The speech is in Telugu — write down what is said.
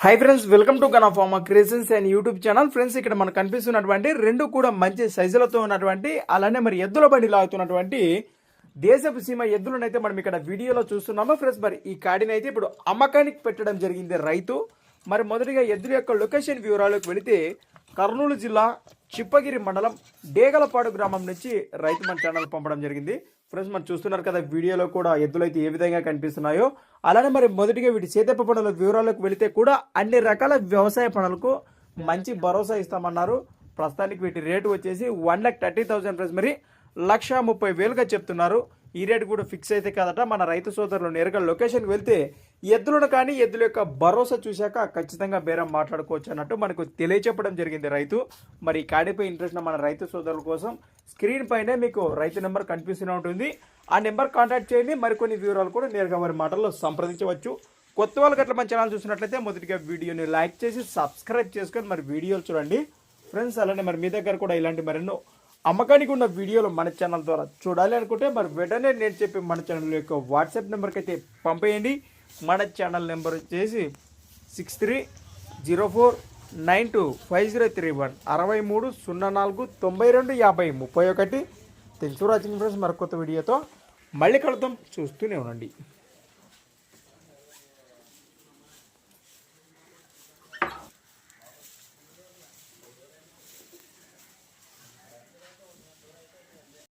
Hi friends welcome to gun pharma creations and YouTube channel friends ఇక్కడ మనకు కనిపిస్తున్నటువంటి రెండు కూడా మంచి సైజులతో ఉన్నటువంటి అలానే మరి ఎద్దుల బండి లాగుతున్నటువంటి దేశపు సీమ ఎద్దులనైతే మనం ఇక్కడ వీడియోలో చూస్తున్నాము. ఫ్రెండ్స్ మరి ఈ కాడిని అయితే ఇప్పుడు అమ్మకానికి పెట్టడం జరిగింది రైతు. మరి మొదటిగా ఎద్దుల యొక్క లొకేషన్ వివరాలకు వెళితే కర్నూలు జిల్లా చిప్పగిరి మండలం డేగలపాడు గ్రామం నుంచి రైతు మన ఛానల్ పంపడం జరిగింది. ఫ్రెండ్స్ మనం చూస్తున్నారు కదా వీడియోలో కూడా ఎద్దులైతే ఏ విధంగా కనిపిస్తున్నాయో. అలానే మరి మొదటిగా వీటి చేతప్ప పనుల వివరాలకు వెళితే కూడా అన్ని రకాల వ్యవసాయ పనులకు మంచి భరోసా ఇస్తామన్నారు. ప్రస్తుతానికి వీటి రేటు వచ్చేసి one lakh thirty thousand friends. మరి లక్ష ముప్పై వేలుగా చెప్తున్నారు. ఈ రేటు కూడా ఫిక్స్ అయితే కదట. మన రైతు సోదరులు నేరుగా లొకేషన్కి వెళ్తే ఎద్దులను కానీ ఎద్దుల యొక్క భరోసా చూశాక ఖచ్చితంగా బేరం మాట్లాడుకోవచ్చు అన్నట్టు మనకు తెలియచెప్పడం జరిగింది రైతు. మరి ఈ కాడిపై ఇంట్రెస్ట్ మన రైతు సోదరుల కోసం స్క్రీన్ పైనే మీకు రైతు నెంబర్ కనిపిస్తూనే ఉంటుంది. ఆ నెంబర్ కాంటాక్ట్ చేయండి. మరికొన్ని వివరాలు కూడా నేరుగా వారి మాటల్లో సంప్రదించవచ్చు. కొత్త వాళ్ళకి అట్లా మన ఛానల్ చూసినట్లయితే మొదటిగా వీడియోని లైక్ చేసి సబ్స్క్రైబ్ చేసుకొని మరి వీడియోలు చూడండి. ఫ్రెండ్స్ అలానే మరి మీ దగ్గర కూడా ఇలాంటి మరెన్నో అమ్మకానికి ఉన్న వీడియోలు మన ఛానల్ ద్వారా చూడాలి అనుకుంటే మరి వెంటనే నేను చెప్పి మన ఛానల్ యొక్క వాట్సాప్ నెంబర్కి అయితే పంపేయండి. మన ఛానల్ నెంబర్ వచ్చేసి six three zero four nine two five zero three one అరవై మూడు సున్నా నాలుగు తొంభై రెండు యాభై ముప్పై ఒకటి. తెలుసు రాజకీయ ఫ్రెండ్స్ మరొక వీడియోతో మళ్ళీ కలుద్దాం. చూస్తూనే ఉండండి.